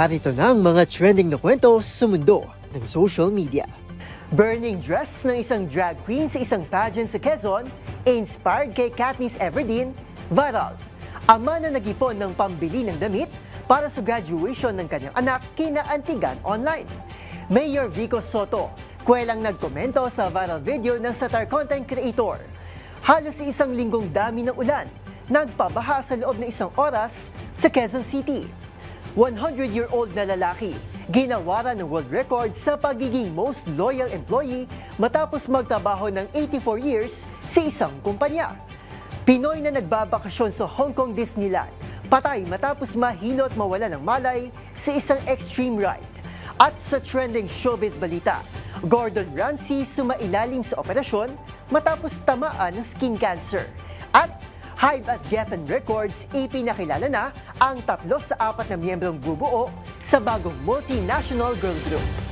Narito na ang mga trending na kwento sa mundo ng social media. Burning dress ng isang drag queen sa isang pageant sa Quezon, inspired kay Katniss Everdeen, viral. Ama na nag-ipon ng pambili ng damit para sa graduation ng kanyang anak kinaantigan online. Mayor Vico Soto, kwelang nagkomento sa viral video ng satar content creator. Halos isang linggong dami ng ulan, nagpabaha sa loob ng isang oras sa Quezon City. 100-year-old na lalaki, ginawaran ng world record sa pagiging most loyal employee matapos magtrabaho ng 84 years sa isang kumpanya. Pinoy na nagbabakasyon sa Hong Kong Disneyland, patay matapos mahilo at mawala ng malay sa isang extreme ride. At sa trending showbiz balita, Gordon Ramsay sumailalim sa operasyon matapos tamaan ng skin cancer. At Hive at Geffen Records, ipinakilala na ang tatlo sa apat na miyembrong bubuo sa bagong multinational girl group.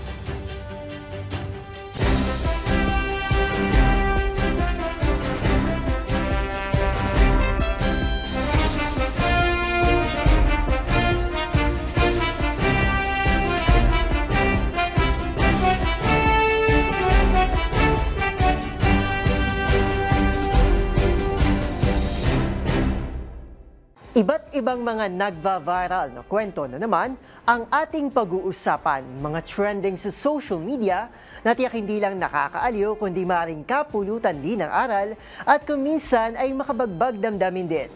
Ibang mga nagva-viral na kwento na naman ang ating pag-uusapan, mga trending sa social media na tiyak hindi lang nakakaaliw kundi maring kapulutan din ng aral at kung minsan ay makabagbag damdamin din.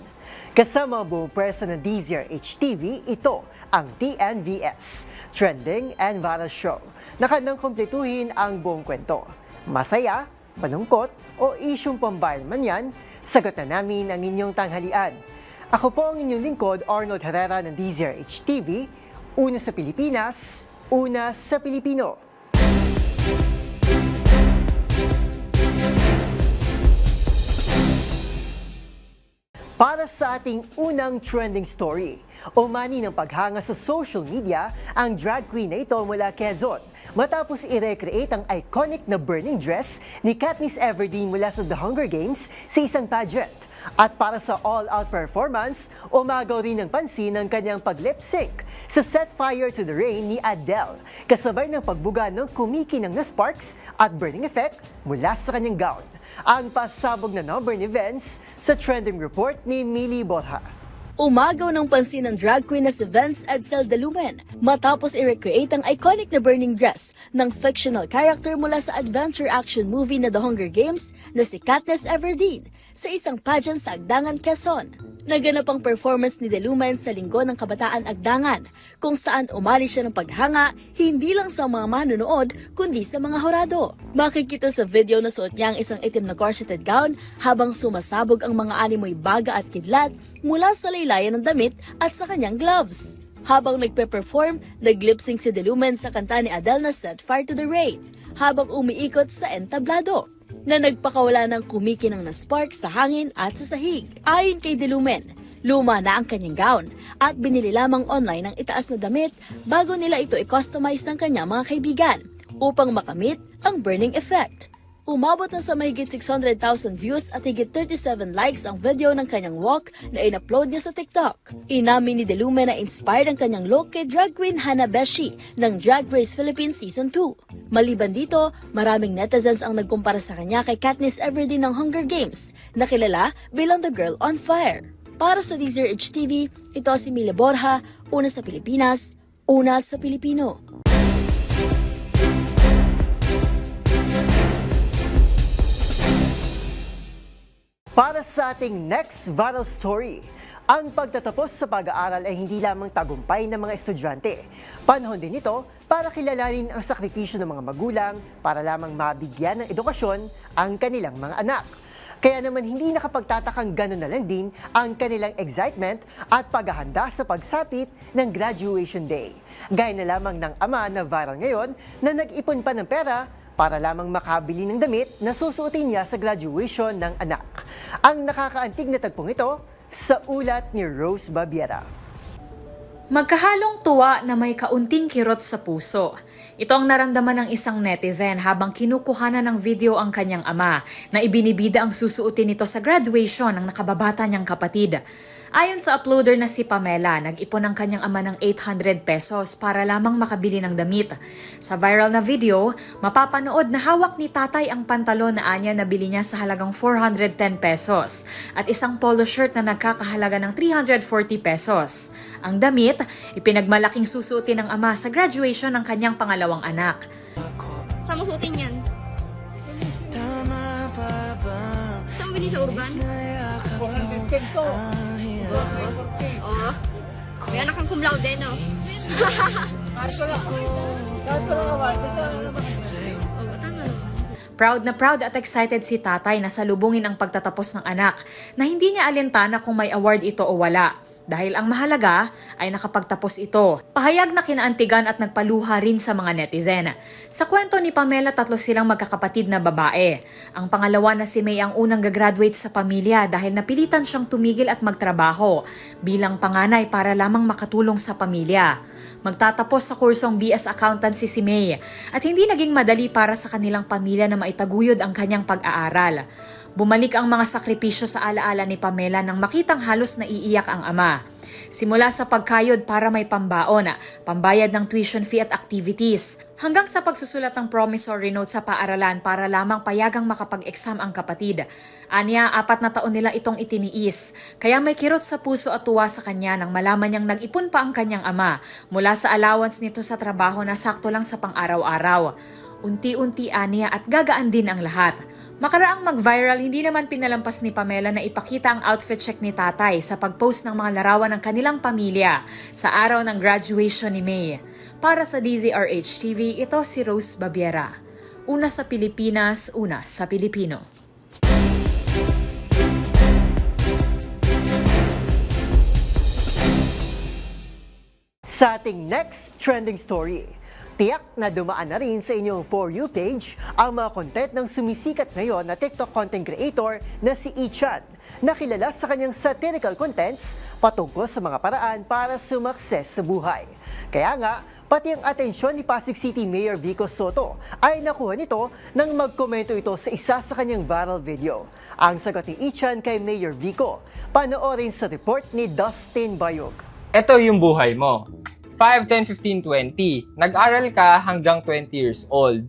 Kasama buong presa ng DZR HTV, ito ang TNVS, Trending and Viral Show, na kanyang kumpletuhin ang buong kwento. Masaya, malungkot o isyong pambayad man yan, sagot na namin ang inyong tanghalian. Ako po ang inyong lingkod, Arnold Herrera ng DZRH TV. Una sa Pilipinas, una sa Pilipino. Para sa ating unang trending story, umani ng paghanga sa social media ang drag queen na ito mula Quezon matapos i-recreate ang iconic na burning dress ni Katniss Everdeen mula sa The Hunger Games sa isang pageant. At para sa all-out performance, umagaw rin ng pansin ang kanyang pag-lip sync sa Set Fire to the Rain ni Adele, kasabay ng pagbuga ng kumikinang na sparks at burning effect mula sa kanyang gown. Ang pasabog na number ni Vince sa trending report ni Millie Borja. Umagaw ng pansin ng drag queen na si Vince Edsel de Lumen matapos i-recreate ang iconic na burning dress ng fictional character mula sa adventure action movie na The Hunger Games na si Katniss Everdeen sa isang pageant sa Agdangan, Quezon. Naganap ang performance ni De Lumen sa Linggo ng Kabataan Agdangan, kung saan umali siya ng paghanga hindi lang sa mga manonood kundi sa mga horado. Makikita sa video na suot niya ang isang itim na corseted gown habang sumasabog ang mga animoy baga at kidlat mula sa laylayan ng damit at sa kanyang gloves. Habang nagpe-perform, nag-lip-sync si De Lumen sa kanta ni Adele na Set Fire to the Rain habang umiikot sa entablado na nagpakawala ng kumikinang na spark sa hangin at sa sahig. Ayon kay De Lumen, luma na ang kanyang gown at binili lamang online ang itaas na damit bago nila ito i-customize ng kanyang mga kaibigan upang makamit ang burning effect. Umabot na sa mahigit 600,000 views at higit 37 likes ang video ng kanyang walk na in-upload niya sa TikTok. Inamin ni Delume na inspired ang kanyang look kay drag queen Hana Beshi ng Drag Race Philippines Season 2. Maliban dito, maraming netizens ang nagkumpara sa kanya kay Katniss Everdeen ng Hunger Games, na kilala bilang The Girl on Fire. Para sa DZRH TV, ito si Mila Borja, una sa Pilipinas, una sa Pilipino. Para sa ating next viral story, ang pagtatapos sa pag-aaral ay hindi lamang tagumpay ng mga estudyante. Panahon din ito para kilalanin ang sakripisyo ng mga magulang para lamang mabigyan ng edukasyon ang kanilang mga anak. Kaya naman hindi nakapagtatakang gano'n na lang din ang kanilang excitement at paghahanda sa pagsapit ng graduation day. Gaya na lamang ng ama na viral ngayon na nag-ipon pa ng pera para lamang makabili ng damit na susuotin niya sa graduation ng anak. Ang nakakaantig na tagpong ito sa ulat ni Rose Babiera. Magkahalong tuwa na may kaunting kirot sa puso. Ito ang naramdaman ng isang netizen habang kinukuhanan ng video ang kanyang ama na ibinibida ang susuotin nito sa graduation ng nakababata niyang kapatid. Ayon sa uploader na si Pamela, nag-ipon ang kanyang ama ng 800 pesos para lamang makabili ng damit. Sa viral na video, mapapanood na hawak ni tatay ang pantalon na anya na bili niya sa halagang 410 pesos at isang polo shirt na nagkakahalaga ng 340 pesos. Ang damit, ipinagmalaking susuotin ng ama sa graduation ng kanyang pangalawang anak. Saan mo suotin yan? Saan mo sa urban? 410 to. Oo. May anak kang cum laude, no? Proud na proud at excited si tatay na salubungin ang pagtatapos ng anak na hindi niya alintana kung may award ito o wala. Dahil ang mahalaga ay nakapagtapos ito. Pahayag na kinaantigan at nagpaluha rin sa mga netizen. Sa kwento ni Pamela, tatlo silang magkakapatid na babae. Ang pangalawa na si May ang unang gagraduate sa pamilya dahil napilitan siyang tumigil at magtrabaho bilang panganay para lamang makatulong sa pamilya. Magtatapos sa kursong BS Accountancy si May at hindi naging madali para sa kanilang pamilya na maitaguyod ang kanyang pag-aaral. Bumalik ang mga sakripisyo sa alaala ni Pamela nang makitang halos naiiyak ang ama. Simula sa pagkayod para may pambaon, pambayad ng tuition fee at activities, hanggang sa pagsusulat ng promissory note sa paaralan para lamang payagang makapag-exam ang kapatid. Anya, apat na taon nila itong itiniis, kaya may kirot sa puso at tuwa sa kanya nang malaman niyang nag-ipon pa ang kanyang ama mula sa allowance nito sa trabaho na sakto lang sa pang-araw-araw. Unti-unti aniya at gagaan din ang lahat. Makaraang mag-viral, hindi naman pinalampas ni Pamela na ipakita ang outfit check ni tatay sa pag-post ng mga larawan ng kanilang pamilya sa araw ng graduation ni May. Para sa DZRH TV, ito si Rose Babiera. Una sa Pilipinas, una sa Pilipino. Sa ating next trending story, tiyak na dumaan na rin sa inyong For You page ang mga content ng sumisikat ngayon na TikTok content creator na si Ichan, na kilala sa kanyang satirical contents patungkol sa mga paraan para sumakses sa buhay. Kaya nga, pati ang atensyon ni Pasig City Mayor Vico Soto ay nakuha nito nang magkomento ito sa isa sa kanyang viral video. Ang sagot ni Ichan kay Mayor Vico, panoorin sa report ni Dustin Bayog. Ito yung buhay mo. 5, 10, 15, 20. Nag-aral ka hanggang 20 years old.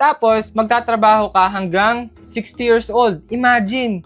Tapos, magtatrabaho ka hanggang 60 years old. Imagine,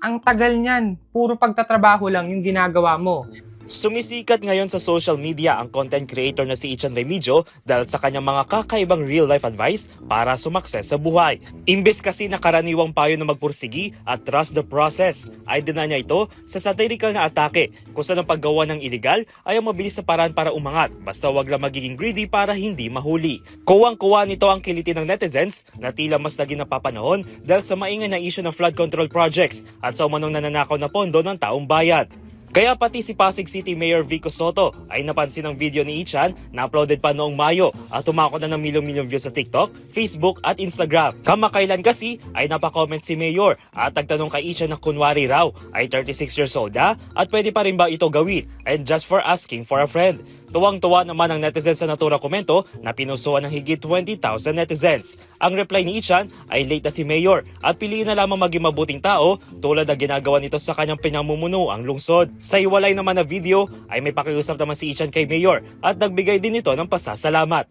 ang tagal niyan. Puro pagtatrabaho lang yung ginagawa mo. Sumisikat ngayon sa social media ang content creator na si Ichan Remigio dahil sa kanyang mga kakaibang real-life advice para sumakses sa buhay. Imbes kasi na karaniwang payo na magpursigi at trust the process, ay dina niya ito sa satirical na atake kung saan ang paggawa ng illegal ay ang mabilis na paraan para umangat basta wag lang magiging greedy para hindi mahuli. Kuwang-kuwa nito ang kiliti ng netizens na tila mas naging napapanahon dahil sa maingay na issue ng flood control projects at sa umanong nananakaw na pondo ng taong bayan. Kaya pati si Pasig City Mayor Vico Soto ay napansin ang video ni Ichan na uploaded pa noong Mayo at tumakot na ng milyong-milyong views sa TikTok, Facebook at Instagram. Kamakailan kasi ay napakomment si Mayor at nagtanong kay Ichan na kunwari raw ay 36 years old na at pwede pa rin ba ito gawin and just for asking for a friend. Tuwang-tuwa naman ang netizens sa naturang komento na pinusuan ng higit 20,000 netizens. Ang reply ni Ichan ay late na si Mayor at piliin na lamang maging mabuting tao tulad ng ginagawa nito sa kanyang pinamumuno ang lungsod. Sa iwalay naman na video ay may pakiusap naman si Ichan kay Mayor at nagbigay din ito ng pasasalamat.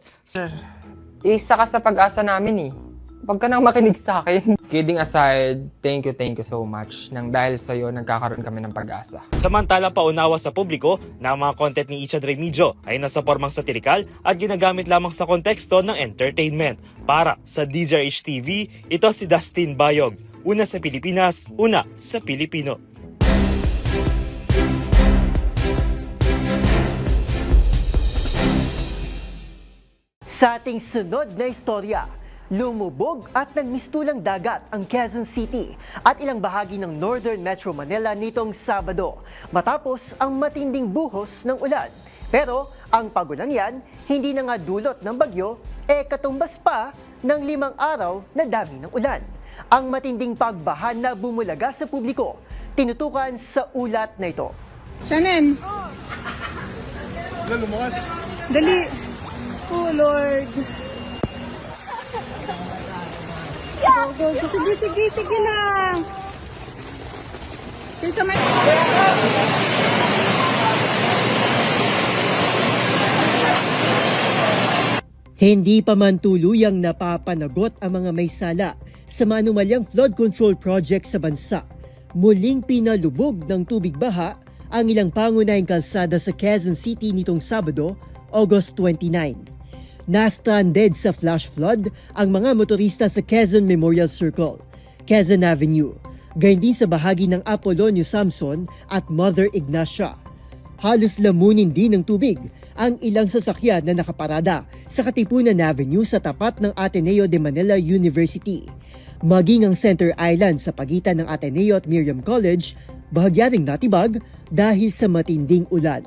Isa ka sa pag-asa namin eh. Huwag ka nang makinig sa akin. Kidding aside, thank you, thank you so much. Nang dahil sa'yo, nagkakaroon kami ng pag-asa. Samantala paunawa sa publiko na ang mga content ni Ichan Remigio ay nasa formang satirikal at ginagamit lamang sa konteksto ng entertainment. Para sa DZRH TV, ito si Dustin Bayog. Una sa Pilipinas, una sa Pilipino. Sa ating sunod na istorya, lumubog at nagmistulang dagat ang Quezon City at ilang bahagi ng Northern Metro Manila nitong Sabado matapos ang matinding buhos ng ulan. Pero ang pagulan yan, hindi na nga dulot ng bagyo, e katumbas pa ng limang araw na dami ng ulan. Ang matinding pagbaha na bumulaga sa publiko, tinutukan sa ulat na ito. Shannon! Dali! Oh, Lord! Go, go. Sige, sige, sige na. Kaysa may... Hindi pa man tuluyang napapanagot ang mga may sala sa manumalyang flood control project sa bansa. Muling pinalubog ng tubig baha ang ilang pangunahing kalsada sa Quezon City nitong Sabado, August 29. Na-stranded sa flash flood ang mga motorista sa Quezon Memorial Circle, Quezon Avenue, gayon din sa bahagi ng Apolonio Samson at Mother Ignacia. Halos lamunin din ng tubig ang ilang sasakyan na nakaparada sa Katipunan Avenue sa tapat ng Ateneo de Manila University. Maging ang Center Island sa pagitan ng Ateneo at Miriam College, bahagya natibag dahil sa matinding ulan.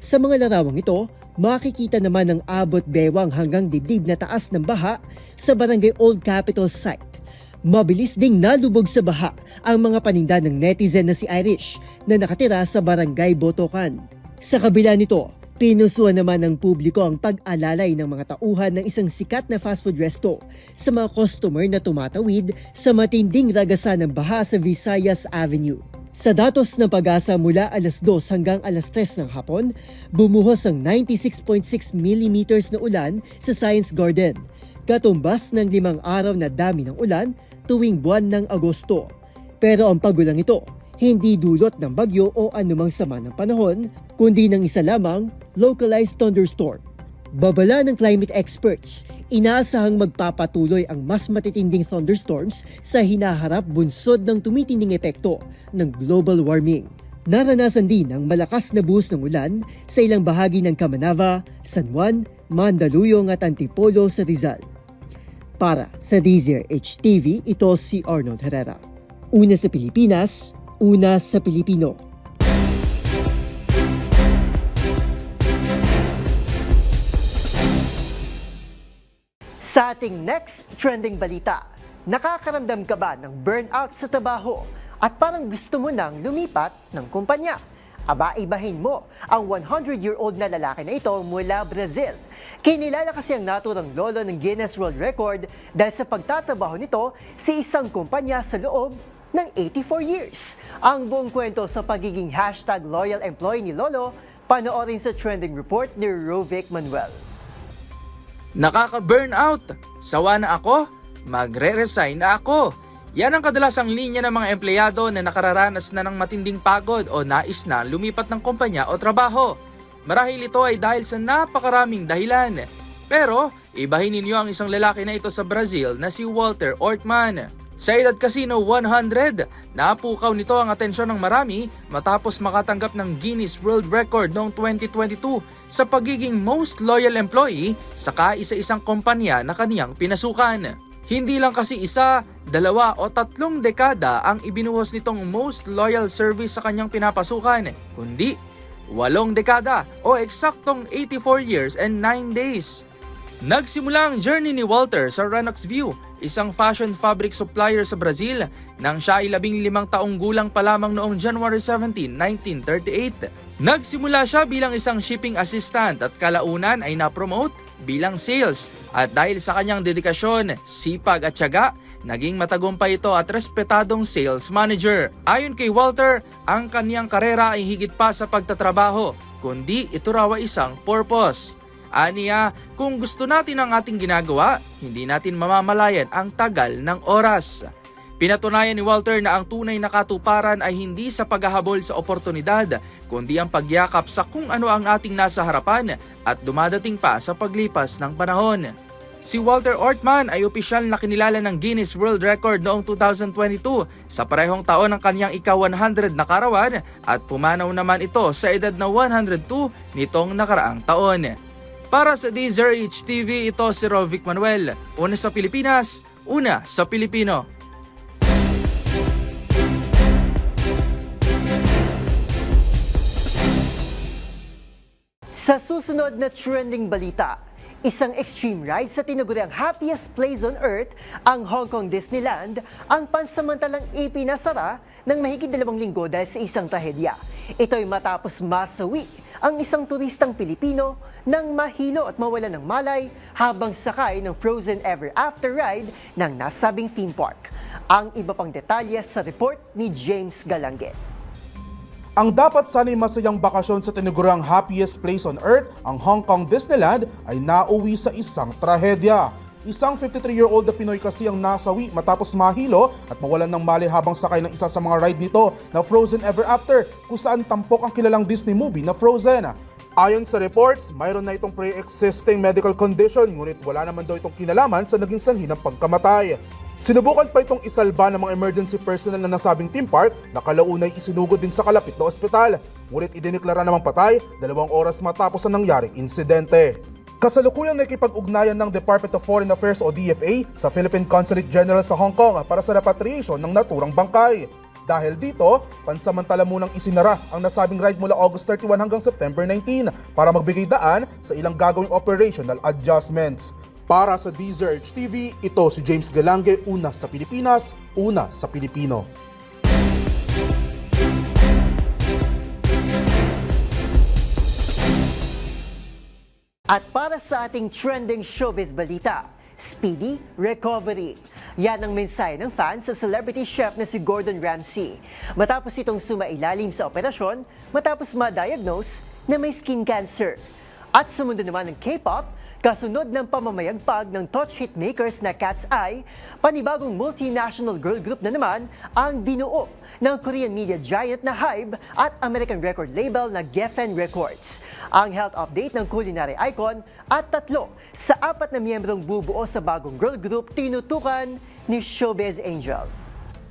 Sa mga larawang ito, makikita naman ang abot bewang hanggang dibdib na taas ng baha sa Barangay Old Capitol site. Mabilis ding nalubog sa baha ang mga paninda ng netizen na si Irish na nakatira sa Barangay Botokan. Sa kabila nito, pinusuan naman ng publiko ang pag-alalay ng mga tauhan ng isang sikat na fast food resto sa mga customer na tumatawid sa matinding ragasan ng baha sa Visayas Avenue. Sa datos ng pag-asa mula alas 2 hanggang alas 3 ng hapon, bumuhos ang 96.6 mm na ulan sa Science Garden, katumbas ng limang araw na dami ng ulan tuwing buwan ng Agosto. Pero ang pagulang ito, hindi dulot ng bagyo o anumang sama ng panahon, kundi ng isa lamang localized thunderstorm. Babala ng climate experts, inaasahang magpapatuloy ang mas matitinding thunderstorms sa hinaharap bunsod ng tumitinding epekto ng global warming. Naranasan din ang malakas na buhos ng ulan sa ilang bahagi ng Camanava, San Juan, Mandaluyong at Antipolo sa Rizal. Para sa DZRH TV, ito si Arnold Herrera. Una sa Pilipinas, una sa Pilipino. Sa ating next trending balita, nakakaramdam ka ba ng burnout sa trabaho at parang gusto mo nang lumipat ng kumpanya? Aba, ibahin mo ang 100-year-old na lalaki na ito mula Brazil. Kinilala kasi ang naturang lolo ng Guinness World Record dahil sa pagtatrabaho nito sa isang kumpanya sa loob ng 84 years. Ang buong kwento sa pagiging hashtag loyal employee ni Lolo, panoorin sa trending report ni Rovic Manuel. Nakaka-burnout. Sawa na ako. Magre-resign na ako. Yan ang kadalasang linya ng mga empleyado na nakararanas na ng matinding pagod o nais na lumipat ng kumpanya o trabaho. Marahil ito ay dahil sa napakaraming dahilan. Pero, ibahin ninyo ang isang lalaki na ito sa Brazil na si Walter Ortman. Sa edad kasino 100, napukaw nito ang atensyon ng marami matapos makatanggap ng Guinness World Record noong 2022 sa pagiging most loyal employee sa kaisa-isang kumpanya na kaniyang pinasukan. Hindi lang kasi isa, dalawa o tatlong dekada ang ibinuhos nitong most loyal service sa kanyang pinapasukan, kundi walong dekada o eksaktong 84 years and 9 days. Nagsimula ang journey ni Walter sa Renox View, isang fashion fabric supplier sa Brazil nang siya ay labing limang taong gulang pa lamang noong January 17, 1938. Nagsimula siya bilang isang shipping assistant at kalaunan ay na-promote bilang sales at dahil sa kanyang dedikasyon, sipag at tiyaga, naging matagumpay ito at respetadong sales manager. Ayon kay Walter, ang kanyang karera ay higit pa sa pagtatrabaho, kundi ito raw ay isang purpose. Aniya, kung gusto natin ang ating ginagawa, hindi natin mamamalayan ang tagal ng oras. Pinatunayan ni Walter na ang tunay na katuparan ay hindi sa paghahabol sa oportunidad, kundi ang pagyakap sa kung ano ang ating nasa harapan at dumadating pa sa paglipas ng panahon. Si Walter Ortman ay opisyal na kinilala ng Guinness World Record noong 2022 sa parehong taon ng kanyang ika-100 na karawan at pumanaw naman ito sa edad na 102 nitong nakaraang taon. Para sa DZRH TV, ito si Rovic Manuel. Una sa Pilipinas, una sa Pilipino. Sa susunod na trending balita, isang extreme ride sa tinaguriang happiest place on earth, ang Hong Kong Disneyland, ang pansamantalang ipinasara ng mahigit dalawang linggo dahil sa isang trahedya. Ito'y matapos masawi ang isang turistang Pilipino nang mahilo at mawala ng malay habang sakay ng Frozen Ever After ride ng nasabing theme park. Ang iba pang detalye sa report ni James Galanget. Ang dapat sana'y masayang bakasyon sa tinugurang happiest place on earth, ang Hong Kong Disneyland, ay nauwi sa isang trahedya. Isang 53-year-old na Pinoy kasi ang nasawi matapos mahilo at mawalan ng mali habang sakay ng isa sa mga ride nito na Frozen Ever After kung saan tampok ang kilalang Disney movie na Frozen. Ayon sa reports, mayroon na itong pre-existing medical condition ngunit wala naman daw itong kinalaman sa naging sanhi ng pagkamatay. Sinubukan pa itong isalba ng mga emergency personnel na nasabing theme park na kalaunay isinugod din sa kalapit na ospital. Ngunit idiniklara namang patay dalawang oras matapos ang nangyaring insidente. Kasalukuyang nakipag-ugnayan ng Department of Foreign Affairs o DFA sa Philippine Consulate General sa Hong Kong para sa repatriation ng naturang bangkay. Dahil dito, pansamantala munang isinara ang nasabing ride mula August 31 hanggang September 19 para magbigay daan sa ilang gagawing operational adjustments. Para sa DZRH TV, ito si James Galange, una sa Pilipinas, una sa Pilipino. At para sa ating trending showbiz balita, speedy recovery. Yan ang mensahe ng fans sa celebrity chef na si Gordon Ramsay. Matapos itong sumailalim sa operasyon, matapos ma-diagnose na may skin cancer. At sa mundo naman ng K-pop, kasunod ng pamamayagpag ng touch hit makers na Cat's Eye, panibagong multinational girl group na naman ang binuo ng Korean media giant na Hybe at American record label na Geffen Records. Ang health update ng culinary icon at tatlo sa apat na miyembrong bubuo sa bagong girl group tinutukan ni Showbiz Angel.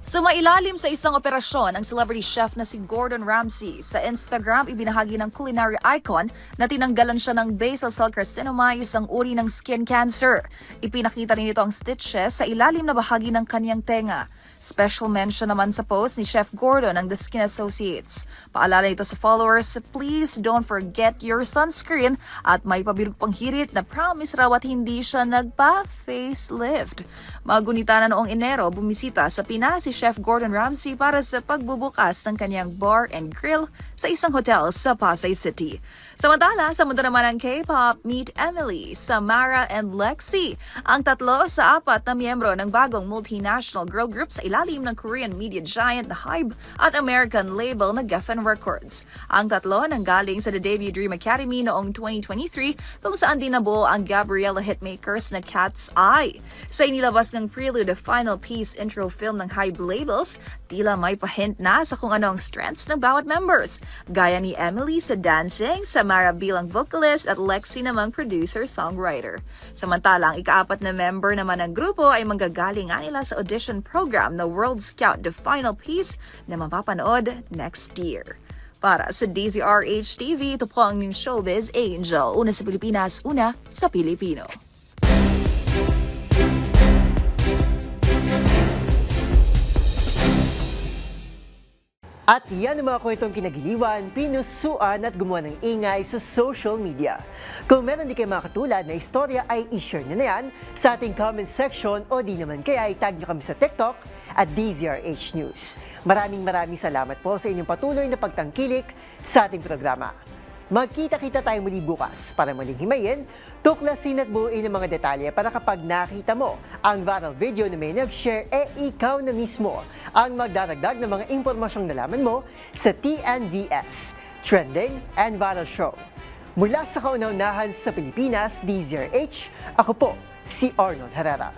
Sumailalim sa isang operasyon ang celebrity chef na si Gordon Ramsay. Sa Instagram, ibinahagi ng culinary icon na tinanggalan siya ng basal cell carcinoma, isang uri ng skin cancer. Ipinakita rin ito ang stitches sa ilalim na bahagi ng kanyang tenga. Special mention naman sa post ni Chef Gordon ng The Skin Associates. Paalala ito sa followers, please don't forget your sunscreen at may pabirong panghirit na promise raw at hindi siya nagpa-facelift. Magunita na noong Enero, bumisita sa Pinas si Chef Gordon Ramsay para sa pagbubukas ng kanyang bar and grill sa isang hotel sa Pasay City. Samantala, sa mundo naman ng K-pop, meet Emily, Samara, and Lexi, ang tatlo sa apat na miyembro ng bagong multinational girl group sa ilalim ng Korean media giant na Hybe at American label na Geffen Records. Ang tatlo nanggaling sa The Debut Dream Academy noong 2023 kung saan din nabuo ang Gabriella hitmakers na Cat's Eye. Sa inilabas ng Prelude the final piece intro film ng Hybe labels, tila may pahint na sa kung ano ang strengths ng bawat members. Gaya ni Emily sa dancing, Samara bilang vocalist at Lexi namang producer-songwriter. Samantala, ang ikaapat na member naman ng grupo ay manggagaling nga nila sa audition program na World Scout The Final Piece na mapapanood next year. Para sa DZRH TV, ito po ang new showbiz Angel. Una sa Pilipinas, una sa Pilipino. At yan ang mga kwentong kinagiliwan, pinusuan at gumawa ng ingay sa social media. Kung meron di kayo mga katulad na istorya ay i-share nyo na yan sa ating comment section o di naman kaya itag nyo kami sa TikTok at DZRH News. Maraming maraming salamat po sa inyong patuloy na pagtangkilik sa ating programa. Magkita-kita tayo muli bukas para muling himayin, tuklasin at buuin ang mga detalye para kapag nakita mo ang viral video na may nag-share, eh ikaw na mismo ang magdaragdag ng mga impormasyong nalaman mo sa TNVS, Trending and Viral Show. Mula sa kauna-unahan sa Pilipinas, DZRH, ako po si Arnold Herrera.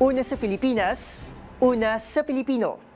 Una sa Pilipinas, una sa Pilipino.